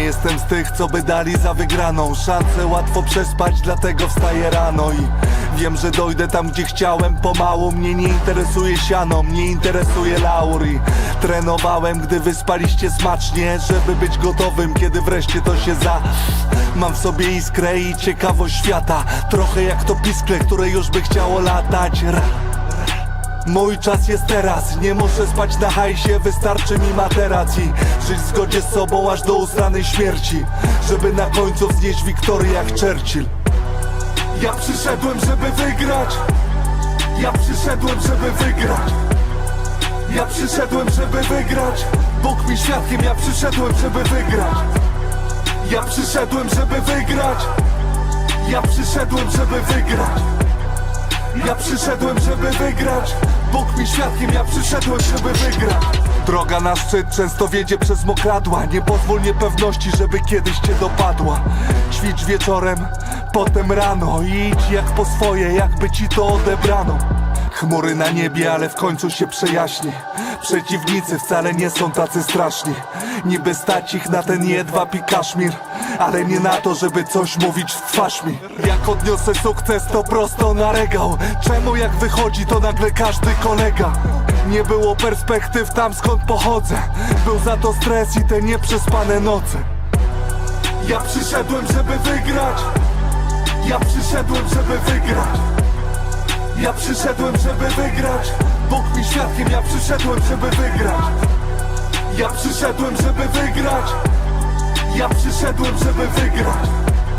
jestem z tych, co by dali za wygraną. Szansę łatwo przespać, dlatego wstaję rano i Wiem, że dojdę tam, gdzie chciałem. Pomału Mnie nie interesuje siano, mnie interesuje laur i Trenowałem, gdy wyspaliście smacznie Żeby być gotowym, kiedy wreszcie to się za Mam w sobie iskrę i ciekawość świata. Trochę jak to piskle, które już by chciało latać. Ra. Mój czas jest teraz, nie muszę spać na hajsie, wystarczy mi materac i żyć w zgodzie z sobą aż do ustanej śmierci Żeby na końcu wznieść wiktorię jak Churchill. Ja przyszedłem, żeby wygrać. Ja przyszedłem, żeby wygrać. Ja przyszedłem, żeby wygrać. Bóg mi świadkiem, ja przyszedłem, żeby wygrać. Ja przyszedłem, żeby wygrać. Ja przyszedłem, żeby wygrać ja przyszedłem, żeby wygrać. Bóg mi świadkiem, ja przyszedłem, żeby wygrać. Droga na szczyt często wiedzie przez mokradła. Nie pozwól niepewności, żeby kiedyś cię dopadła. Ćwicz wieczorem, potem rano. I idź jak po swoje, jakby ci to odebrano Chmury na niebie, ale w końcu się przejaśni Przeciwnicy wcale nie są tacy straszni. Niby stać ich na ten jedwab i kaszmir Ale nie na to, żeby coś mówić w twarz mi. Jak odniosę sukces, to prosto na regał. Czemu jak wychodzi, to nagle każdy kolega? Nie było perspektyw tam skąd pochodzę. Był za to stres i te nieprzespane noce. Ja przyszedłem, żeby wygrać. Ja przyszedłem, żeby wygrać ja przyszedłem, żeby wygrać Bóg mi świadkiem, ja przyszedłem, żeby wygrać. Ja przyszedłem, żeby wygrać. Ja przyszedłem, żeby wygrać